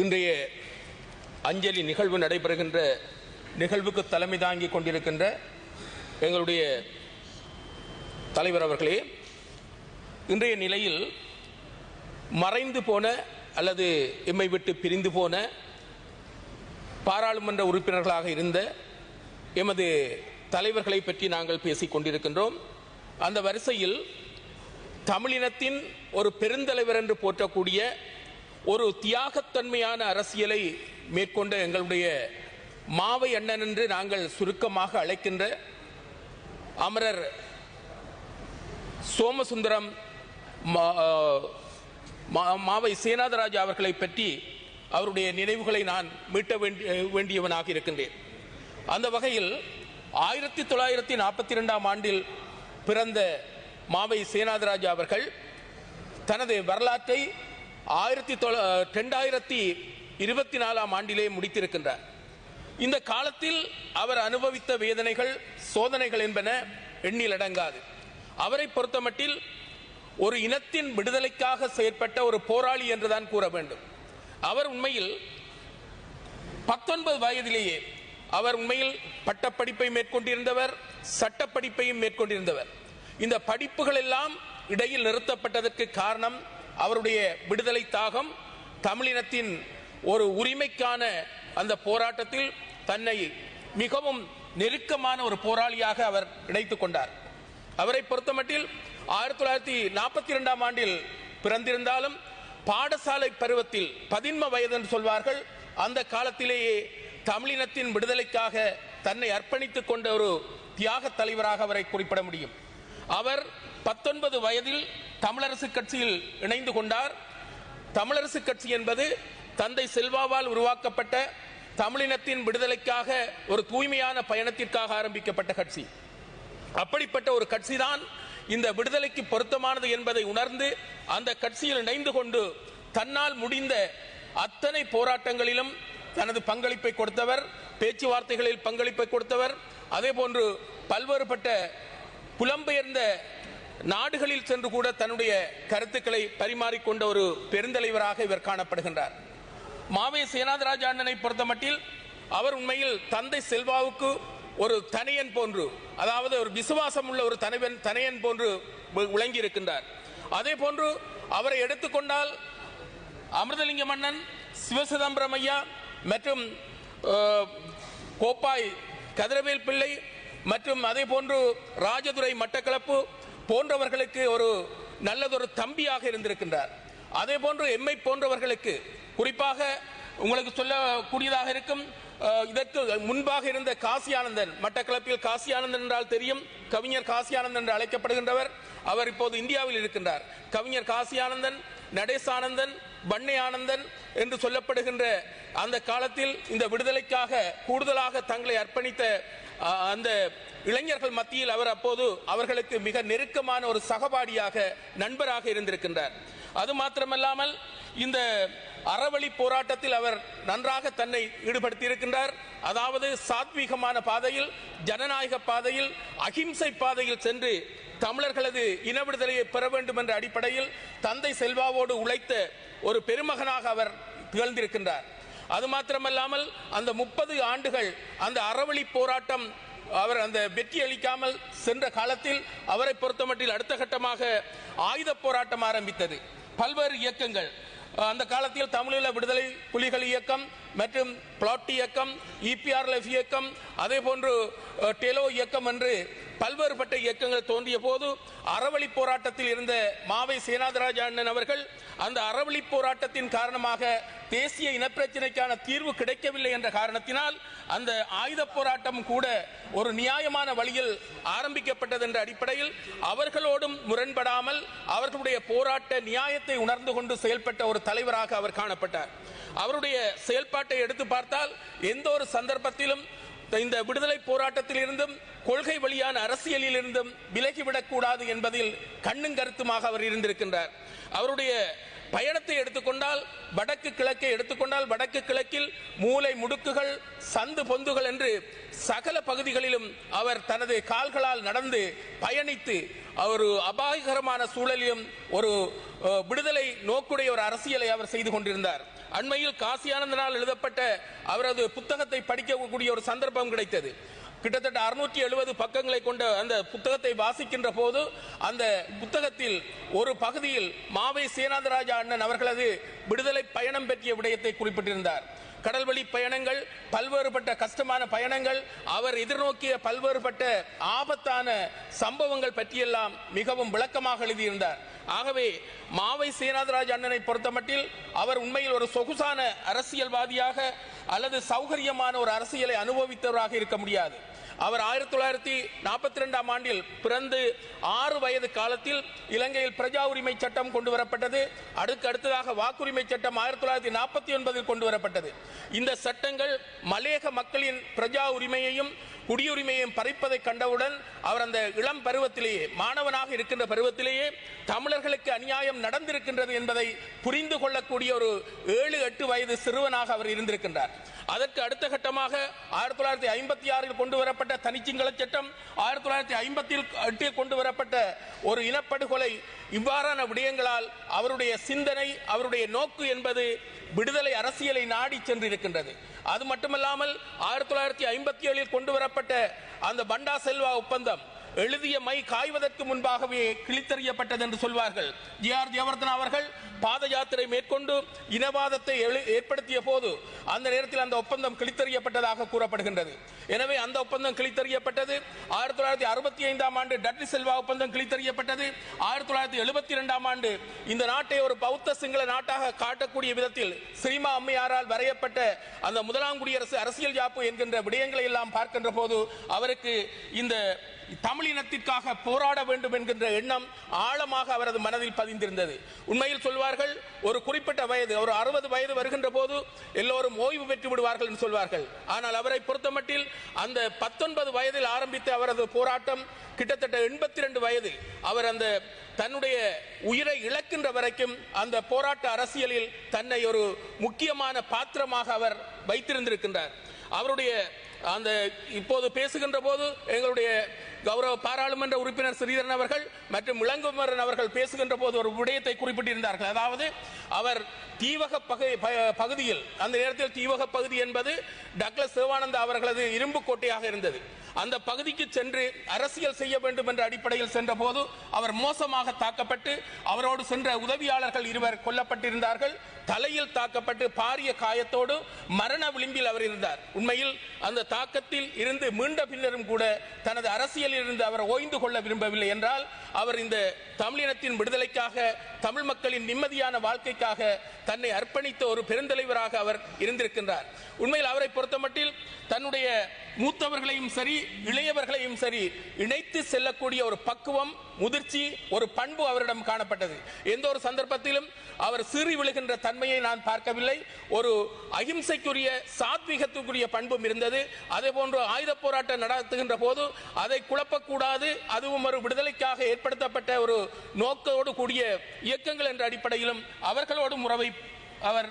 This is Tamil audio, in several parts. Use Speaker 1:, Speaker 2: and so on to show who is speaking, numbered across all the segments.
Speaker 1: இன்றைய அஞ்சலி நிகழ்வு நடைபெறுகின்ற நிகழ்வுக்கு தலைமை தாங்கி கொண்டிருக்கின்ற எங்களுடைய தலைவர் அவர்களே இன்றைய நிலையில் மறைந்து போன அல்லது எம்மை விட்டு பிரிந்து போன பாராளுமன்ற உறுப்பினர்களாக இருந்த எமது தலைவர்களை பற்றி நாங்கள் பேசிக் கொண்டிருக்கின்றோம். அந்த வரிசையில் தமிழினத்தின் ஒரு பெருந்தலைவர் என்று போற்றக்கூடிய ஒரு தியாகத்தன்மையான அரசியலை மேற்கொண்ட எங்களுடைய மாவை அண்ணன் என்று நாங்கள் சுருக்கமாக அழைக்கின்ற அமரர் சோமசுந்தரம் மா- மா- மாவை சேனாதராஜ் அவர்களை பற்றி அவருடைய நினைவுகளை நான் மீட்ட வேண்டி வேண்டியவனாக இருக்கின்றேன். அந்த வகையில் ஆயிரத்தி தொள்ளாயிரத்தி நாற்பத்தி ரெண்டாம் ஆண்டில் பிறந்த மாவை சேனாதராஜ் அவர்கள் தனது வரலாற்றை ஆயிரத்தி தொள்ள ரெண்டாயிரத்தி இருபத்தி நாலாம் ஆண்டிலே முடித்திருக்கின்றார். இந்த காலத்தில் அவர் அனுபவித்த வேதனைகள் சோதனைகள் என்பன எண்ணில் அடங்காது. அவரை பொறுத்தமட்டில் ஒரு இனத்தின் விடுதலைக்காக செயற்பட்ட ஒரு போராளி என்றுதான் கூற வேண்டும். அவர் உண்மையில் பத்தொன்பது வயதிலேயே அவர் உண்மையில் பட்டப்படிப்பை மேற்கொண்டிருந்தவர் சட்டப்படிப்பையும் மேற்கொண்டிருந்தவர். இந்த படிப்புகள் எல்லாம் இடையில் நிறுத்தப்பட்டதற்கு காரணம் அவருடைய விடுதலை தாகம் தமிழினத்தின் ஒரு உரிமைக்கான அந்த போராட்டத்தில் தன்னை மிகவும் நெருக்கமான ஒரு போராளியாக அவர் இணைத்துக் கொண்டார். அவரை பொறுத்தமட்டில் ஆயிரத்தி தொள்ளாயிரத்தி நாற்பத்தி இரண்டாம் ஆண்டில் பிறந்திருந்தாலும் பாடசாலை பருவத்தில் பதின்ம வயது என்று சொல்வார்கள் அந்த காலத்திலேயே தமிழினத்தின் விடுதலைக்காக தன்னை அர்ப்பணித்துக் கொண்ட ஒரு தியாக தலைவராக அவரை குறிப்பிட முடியும். அவர் பத்தொன்பது வயதில் தமிழரசு கட்சியில் இணைந்து கொண்டார். தமிழரசு கட்சி என்பது தந்தை செல்வாவால் உருவாக்கப்பட்ட தமிழினத்தின் விடுதலைக்காக ஒரு தூய்மையான பயணத்திற்காக ஆரம்பிக்கப்பட்ட கட்சி. அப்படிப்பட்ட ஒரு கட்சிதான் இந்த விடுதலைக்கு பொருத்தமானது என்பதை உணர்ந்து அந்த கட்சியில் இணைந்து கொண்டு தன்னால் முடிந்த அத்தனை போராட்டங்களிலும் தனது பங்களிப்பை கொடுத்தவர் பேச்சுவார்த்தைகளில் பங்களிப்பை கொடுத்தவர் அதே போன்று பல்வேறுபட்ட புலம்பெயர்ந்த நாடுகளில் சென்று கூட தன்னுடைய கருத்துக்களை பரிமாறிக்கொண்ட ஒரு பெருந்தலைவராக இவர் காணப்படுகின்றார். மாவே சேனாதராஜ அண்ணனை பொறுத்தமட்டில் அவர் உண்மையில் தந்தை செல்வாவுக்கு ஒரு தனையன் போன்று அதாவது ஒரு விசுவாசம் உள்ள ஒரு தனைவன் தனையன் போன்று விளங்கி இருக்கின்றார் அதே போன்று அவரை எடுத்துக்கொண்டால் அமிர்தலிங்க மன்னன் சிவசிதம்பரம் ஐயா மற்றும் கோப்பாய் கதிரவேல் பிள்ளை மற்றும் அதே போன்று ராஜதுரை மட்டக்களப்பு போன்றவர்களுக்கு ஒரு நல்லதொரு தம்பியாக இருந்திருக்கின்றார். அதே போன்று எம்மை போன்றவர்களுக்கு குறிப்பாக உங்களுக்கு சொல்லக்கூடியதாக இருக்கும் இதற்கு முன்பாக இருந்த காசியானந்தன் மட்டக்களப்பில் காசியானந்தன் என்றால் தெரியும் கவிஞர் காசியானந்தன் என்று அழைக்கப்படுகின்றவர் அவர் இப்போது இந்தியாவில் இருக்கின்றார். கவிஞர் காசியானந்தன் நடேசானந்தன் பண்ணை ஆனந்தன் என்று சொல்லப்படுகின்ற அந்த காலத்தில் இந்த விடுதலைக்காக கூடுதலாக தங்களை அர்ப்பணித்த அந்த இளைஞர்கள் மத்தியில் அவர் அப்போது அவர்களுக்கு மிக நெருக்கமான ஒரு சகபாடியாக நண்பராக இருந்திருக்கின்றார். அது மாத்திரமல்லாமல் இந்த அறவழி போராட்டத்தில் அவர் நன்றாக தன்னை ஈடுபடுத்தி இருக்கின்றார் அதாவது சாத்வீகமான பாதையில் ஜனநாயக பாதையில் அகிம்சை பாதையில் சென்று தமிழர்களது இன விடுதலையை பெற வேண்டும் என்ற அடிப்படையில் தந்தை செல்வாவோடு உழைத்த ஒரு பெருமகனாக அவர் திகழ்ந்திருக்கின்றார். அது மாத்திரமல்லாமல் அந்த முப்பது ஆண்டுகள் அந்த அறவழி போராட்டம் அவர் அந்த வெற்றி அளிக்காமல் சென்ற காலத்தில் அவரை பொறுத்தமட்டில் அடுத்த கட்டமாக ஆயுத போராட்டம் ஆரம்பித்தது. பல்வேறு இயக்கங்கள். அந்த காலத்தில் தமிழீழ விடுதலை புலிகள் இயக்கம் மற்றும் பிளாட் இயக்கம் இபிஆர்எஃப் இயக்கம் அதே போன்று டெலோ இயக்கம் என்று பல்வேறுபட்ட இயக்கங்கள் தோன்றிய போது அறவழி போராட்டத்தில் இருந்த மாவை சேனாதராஜ அண்ணன் அவர்கள் அந்த அறவழி போராட்டத்தின் காரணமாக தேசிய இனப்பிரச்சினைக்கான தீர்வு கிடைக்கவில்லை என்ற காரணத்தினால் அந்த ஆயுத போராட்டம் கூட ஒரு நியாயமான வழியில் ஆரம்பிக்கப்பட்டது என்ற அடிப்படையில் அவர்களோடும் முரண்படாமல் அவர்களுடைய போராட்ட நியாயத்தை உணர்ந்து கொண்டு செயல்பட்ட ஒரு தலைவராக அவர் காணப்பட்டார். அவருடைய செயல்பாட்டை எடுத்து பார்த்தால் எந்த ஒரு சந்தர்ப்பத்திலும் இந்த விடுதலை போராட்டத்தில் இருந்தும் கொள்கை வழியான அரசியலில் இருந்தும் விலகிவிடக்கூடாது என்பதில் கண்ணும் கருத்துமாக அவர் இருந்திருக்கின்றார். அவருடைய பயணத்தை எடுத்துக்கொண்டால் வடக்கு கிழக்கை எடுத்துக்கொண்டால் வடக்கு கிழக்கில் மூலை முடுக்குகள் சந்து பொந்துகள் என்று சகல பகுதிகளிலும் அவர் தனது கால்களால் நடந்து பயணித்து ஒரு அபாயகரமான சூழலிலும் ஒரு விடுதலை நோக்குடைய ஒரு அரசியலை அவர் செய்து கொண்டிருந்தார். அண்மையில் காசியானந்தனால் எழுதப்பட்ட அவரது புத்தகத்தை படிக்கக்கூடிய ஒரு சந்தர்ப்பம் கிடைத்தது. கிட்டத்தட்ட அறுநூற்றி எழுபது பக்கங்களை கொண்ட அந்த புத்தகத்தை வாசிக்கின்ற போது அந்த புத்தகத்தில் ஒரு பகுதியில் மாவை சேனாதராஜா அண்ணன் அவர்களது விடுதலை பயணம் பற்றிய விடயத்தை குறிப்பிட்டிருந்தார். கடல்வழி பயணங்கள் பல்வேறுபட்ட கஷ்டமான பயணங்கள் அவர் எதிர்நோக்கிய பல்வேறுபட்ட ஆபத்தான சம்பவங்கள் பற்றியெல்லாம் மிகவும் விளக்கமாக எழுதியிருந்தார். ஆகவே மாவை சேனாதராஜ் அண்ணனை பொறுத்தமட்டில் அவர் உண்மையில் ஒரு சொகுசான அரசியல்வாதியாக அல்லது சௌகரியமான ஒரு அரசியலை அனுபவித்தவராக இருக்க முடியாது. அவர் ஆயிரத்தி தொள்ளாயிரத்தி நாற்பத்தி ரெண்டாம் ஆண்டில் பிறந்து ஆறு வயது காலத்தில் இலங்கையில் பிரஜா உரிமை சட்டம் கொண்டு வரப்பட்டது. அடுத்து அடுத்ததாக வாக்குரிமை சட்டம் ஆயிரத்தி தொள்ளாயிரத்தி நாற்பத்தி ஒன்பதில் கொண்டு வரப்பட்டது. இந்த சட்டங்கள் மலையக மக்களின் பிரஜா உரிமையையும் குடியுரிமையையும் பறிப்பதை கண்டவுடன் அவர் அந்த இளம் பருவத்திலேயே மாணவனாக இருக்கின்ற பருவத்திலேயே தமிழர்களுக்கு அநியாயம் நடந்திருக்கின்றது என்பதை புரிந்து கொள்ளக்கூடிய ஒரு ஏழு எட்டு வயது சிறுவனாக அவர் இருந்திருக்கின்றார். அதற்கு அடுத்த கட்டமாக ஆயிரத்தி தொள்ளாயிரத்தி ஐம்பத்தி ஆறில் கொண்டு வரப்பட்ட தனிச்சிங்கள சட்டம் ஆயிரத்தி தொள்ளாயிரத்தி ஐம்பத்தி எட்டில் கொண்டு வரப்பட்ட ஒரு இனப்படுகொலை இவ்வாறான விடயங்களால் அவருடைய சிந்தனை அவருடைய நோக்கு என்பது விடுதலை அரசியலை நாடி சென்றிருக்கின்றது. அது மட்டுமல்லாமல் ஆயிரத்தி தொள்ளாயிரத்தி ஐம்பத்தி ஏழில் கொண்டு வரப்பட்ட அந்த பண்டா செல்வா ஒப்பந்தம் எழுதிய மை காய்வதற்கு முன்பாகவே கிழித்தறியப்பட்டது என்று சொல்வார்கள். ஜி ஆர் ஜெயவர்தன் அவர்கள் பாத யாத்திரை மேற்கொண்டு இனவாதத்தை எழு- ஏற்படுத்திய போது அந்த நேரத்தில் அந்த ஒப்பந்தம் கிழித்தறியப்பட்டதாக கூறப்படுகின்றது. எனவே அந்த ஒப்பந்தம் கிழித்தறியப்பட்டது. ஆயிரத்தி தொள்ளாயிரத்தி அறுபத்தி ஐந்தாம் ஆண்டு டட்லி செல்வா ஒப்பந்தம் கிழித்தறியப்பட்டது. ஆயிரத்தி தொள்ளாயிரத்தி எழுபத்தி இரண்டாம் ஆண்டு இந்த நாட்டை ஒரு பௌத்த சிங்கள நாட்டாக காட்டக்கூடிய விதத்தில் சினிமா அம்மையாரால் வரையப்பட்ட அந்த முதலாம் குடியரசு அரசியல் யாப்பு என்கின்ற விடயங்களை எல்லாம் பார்க்கின்ற போது அவருக்கு இந்த தமிழினத்திற்காக போராட வேண்டும் என்கின்ற எண்ணம் ஆழமாக அவரது மனதில் பதிந்திருந்தது. உண்மையில் சொல்வார்கள் ஒரு குறிப்பிட்ட வயது ஒரு அறுபது வயது வருகின்ற போது எல்லோரும் ஓய்வு பெற்று விடுவார்கள் என்று சொல்வார்கள். ஆனால் அவரை பொறுத்தமட்டில் அந்த பத்தொன்பது வயதில் ஆரம்பித்த அவரது போராட்டம் கிட்டத்தட்ட எண்பத்தி ரெண்டு வயது அவர் அந்த தன்னுடைய உயிரை இழக்கின்ற வரைக்கும் அந்த போராட்ட அரசியலில் தன்னை ஒரு முக்கியமான பாத்திரமாக அவர் வைத்திருந்திருக்கின்றார். அவருடைய அந்த இப்போது பேசுகின்ற போது எங்களுடைய கௌரவ பாராளுமன்ற உறுப்பினர் ஸ்ரீதரன் அவர்கள் மற்றும் இளங்குமரன் அவர்கள் பேசுகின்ற போது ஒரு விடயத்தை குறிப்பிட்டிருந்தார்கள். அதாவது அவர் தீவக பகு- ப- பகுதியில் அந்த நேரத்தில் தீவக பகுதி என்பது டக்ளஸ் சிவானந்தா அவர்களது இரும்பு கோட்டையாக இருந்தது. அந்த பகுதிக்கு சென்று அரசியல் செய்ய வேண்டும் என்ற அடிப்படையில் சென்ற போது அவர் மோசமாக தாக்கப்பட்டு அவரோடு சென்ற உதவியாளர்கள் இருவர் கொல்லப்பட்டிருந்தார்கள். தலையில் தாக்கப்பட்டு பாரிய காயத்தோடு மரண விளிம்பில் அவர் இருந்தார். உண்மையில் அந்த தாக்கத்தில் இருந்து மீண்ட பின்னரும் கூட தனது அரசியலில் இருந்து அவர் ஓய்ந்து கொள்ள விரும்பவில்லை என்றால் அவர் இந்த தமிழினத்தின் விடுதலைக்காக தமிழ் மக்களின் நிம்மதியான வாழ்க்கைக்காக தன்னை அர்ப்பணித்த ஒரு பெருந்தலைவராக அவர் இருந்திருக்கின்றார். உண்மையில் அவரை பொறுத்தமட்டில் தன்னுடைய மூத்தவர்களையும் சரி இளையவர்களையும் சரி இணைத்து செல்லக்கூடிய ஒரு பக்குவம் முதிர்ச்சி ஒரு பண்பு அவரிடம் காணப்பட்டது. எந்த ஒரு சந்தர்ப்பத்திலும் அவர் சீறி விழுகின்ற தன்மையை நான் பார்க்கவில்லை. ஒரு அகிம்சைக்குரிய சாத்வீகத்துக்குரிய பண்பும் இருந்தது. அதே போன்று ஆயுத போராட்டம் நடத்துகின்ற போது அதை குழப்பக்கூடாது. அதுவும் ஒரு விடுதலைக்காக ஏற்படுத்தப்பட்ட ஒரு நோக்கோடு கூடிய இயக்கங்கள் என்ற அடிப்படையிலும் அவர்களோடும் உறவை அவர்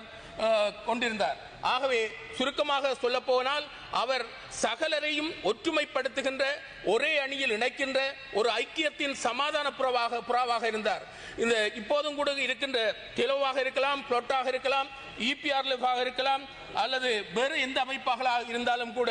Speaker 1: கொண்டிருந்தார். ஆகவே சுருக்கமாக சொல்ல போனால் அவர் சகலரையும் ஒற்றுமைப்படுத்துகின்ற ஒரே அணியில் இணைக்கின்ற ஒரு ஐக்கியத்தின் சமாதான புறவாக புறாவாக இருந்தார். இந்த இப்போதும் கூட இருக்கின்ற கிலோவாக இருக்கலாம் புளொட்டாக இருக்கலாம் இபிஆர்எஃபாக இருக்கலாம் அல்லது வேறு எந்த அமைப்பாக இருந்தாலும் கூட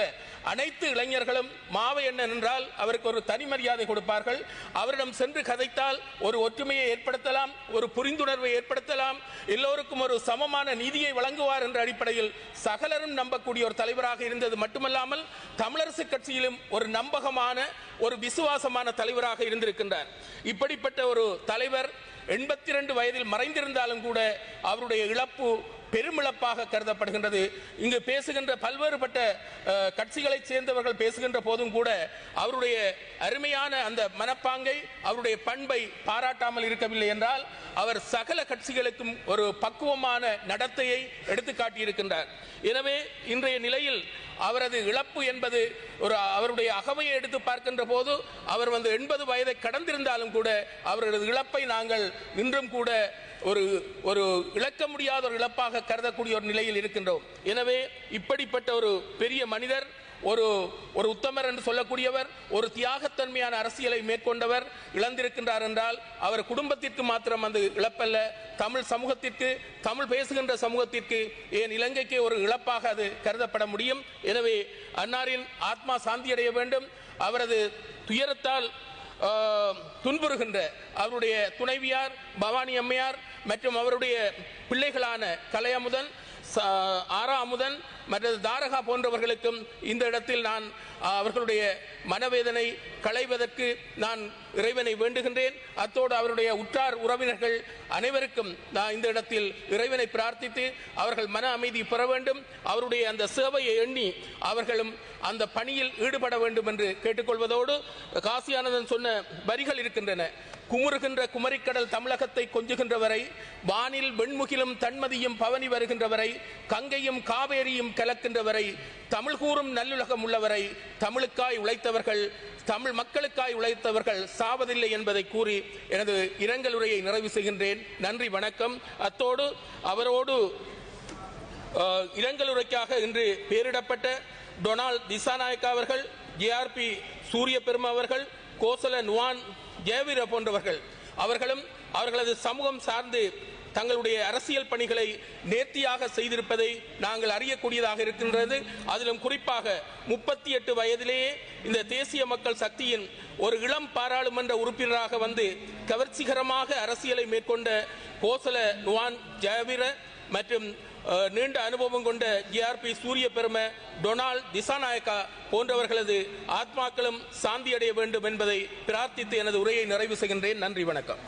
Speaker 1: அனைத்து இளைஞர்களும் மாவை என்ன என்றால் அவருக்கு ஒரு தனி மரியாதை கொடுப்பார்கள். அவரிடம் சென்று கதைத்தால் ஒரு ஒற்றுமையை ஏற்படுத்தலாம் ஒரு புரிந்துணர்வை ஏற்படுத்தலாம் எல்லோருக்கும் ஒரு சமமான நீதியை வழங்குவார் என்ற அடிப்படையில் சகலரும் நம்பக்கூடிய ஒரு தலைவராக இருந்தது. மட்டுமல்லாமல் தமிழரசு கட்சியிலும் ஒரு நம்பகமான ஒரு விசுவாசமான தலைவராக இருந்திருக்கின்றார். இப்படிப்பட்ட ஒரு தலைவர் எண்பத்தி ரெண்டு வயதில் மறைந்திருந்தாலும் கூட அவருடைய இழப்பு பெருமிழப்பாக கருதப்படுகின்றது. இங்கு பேசுகின்ற பல்வேறுபட்ட கட்சிகளைச் சேர்ந்தவர்கள் பேசுகின்ற போதும் கூட அவருடைய அருமையான அந்த மனப்பாங்கை அவருடைய பண்பை பாராட்டாமல் இருக்கவில்லை என்றால் அவர் சகல கட்சிகளுக்கும் ஒரு பக்குவமான நடத்தையை எடுத்து காட்டியிருக்கின்றார். எனவே இன்றைய நிலையில் அவரது இழப்பு என்பது ஒரு அவருடைய அகவையை எடுத்து பார்க்கின்ற போது அவர் வந்து எண்பது வயதை கடந்திருந்தாலும் கூட அவரது இழப்பை நாங்கள் இன்றும் கூட ஒரு ஒரு இழக்க முடியாத ஒரு இழப்பாக கருதக்கூடிய ஒரு நிலையில் இருக்கின்றோம். எனவே இப்படிப்பட்ட ஒரு பெரிய மனிதர் ஒரு ஒரு உத்தமர் என்று சொல்லக்கூடியவர் ஒரு தியாகத்தன்மையான அரசியலை மேற்கொண்டவர் இழந்திருக்கின்றார் என்றால் அவர் குடும்பத்திற்கு மாத்திரம் அது இழப்பல்ல. தமிழ் சமூகத்திற்கு தமிழ் பேசுகின்ற சமூகத்திற்கு ஏன் இலங்கைக்கு ஒரு இழப்பாக அது கருதப்பட முடியும்? எனவே அன்னாரின் ஆத்மா சாந்தியடைய வேண்டும். அவரது துயரத்தால் துன்புறுகின்ற அவருடைய துணைவியார் பவானி அம்மையார் மற்றும் அவருடைய பிள்ளைகளான கலையமுதன் ச- ஆரா அமுதன் மற்றது தாரகா போன்றவர்களுக்கும் இந்த இடத்தில் நான் அவர்களுடைய மனவேதனை களைவதற்கு நான் இறைவனை வேண்டுகின்றேன். அத்தோடு அவருடைய உற்றார் உறவினர்கள் அனைவருக்கும் நான் இந்த இடத்தில் இறைவனை பிரார்த்தித்து அவர்கள் மன அமைதி பெற வேண்டும். அவருடைய அந்த சேவையை எண்ணி அவர்களும் அந்த பணியில் ஈடுபட வேண்டும் என்று கேட்டுக்கொள்வதோடு காசியானந்தன் சொன்ன வரிகள் இருக்கின்றன. குமுறுகின்ற குமரிக்கடல் தமிழகத்தை கொஞ்சுகின்ற வரை வானில் வெண்முகிலும் தன்மதியும் பவனி வருகின்ற வரை கங்கையும் காவேரியும் கலக்கின்ற வரை தமிழ் கூறும் நல்லுலகம் உள்ளவரை தமிழுக்காய் உழைத்தவர்கள் தமிழ் மக்களுக்காய் உழைத்தவர்கள் சாவதில்லை என்பதை கூறி எனது இரங்கல் உரையை நிறைவு செய்கின்றேன். நன்றி வணக்கம். அத்தோடு அவரோடு இரங்கல் உரைக்காக இன்று பெயரிடப்பட்ட டொனால்ட் திசாநாயக்கா அவர்கள் ஜேஆர்பி சூரிய பெருமா அவர்கள் கோசல நுவான் ஜெயவீர போன்றவர்கள். அவர்களும் அவர்களது சமூகம் சார்ந்து தங்களுடைய அரசியல் பணிகளை நேர்த்தியாக செய்திருப்பதை நாங்கள் அறியக்கூடியதாக இருக்கின்றது. அதிலும் குறிப்பாக முப்பத்தி எட்டு வயதிலேயே இந்த தேசிய மக்கள் சக்தியின் ஒரு இளம் பாராளுமன்ற உறுப்பினராக வந்து கவர்ச்சிகரமாக அரசியலை மேற்கொண்ட கோசல நுவான் ஜெயவீர மற்றும் நீண்ட அனுபவம் கொண்ட ஜிஆர்பி சூரிய பெரும டொனால்ட் திசாநாயக்கா போன்றவர்களது ஆத்மாக்களும் சாந்தியடைய வேண்டும் என்பதை பிரார்த்தித்து எனது உரையை நிறைவு செய்கின்றேன். நன்றி வணக்கம்.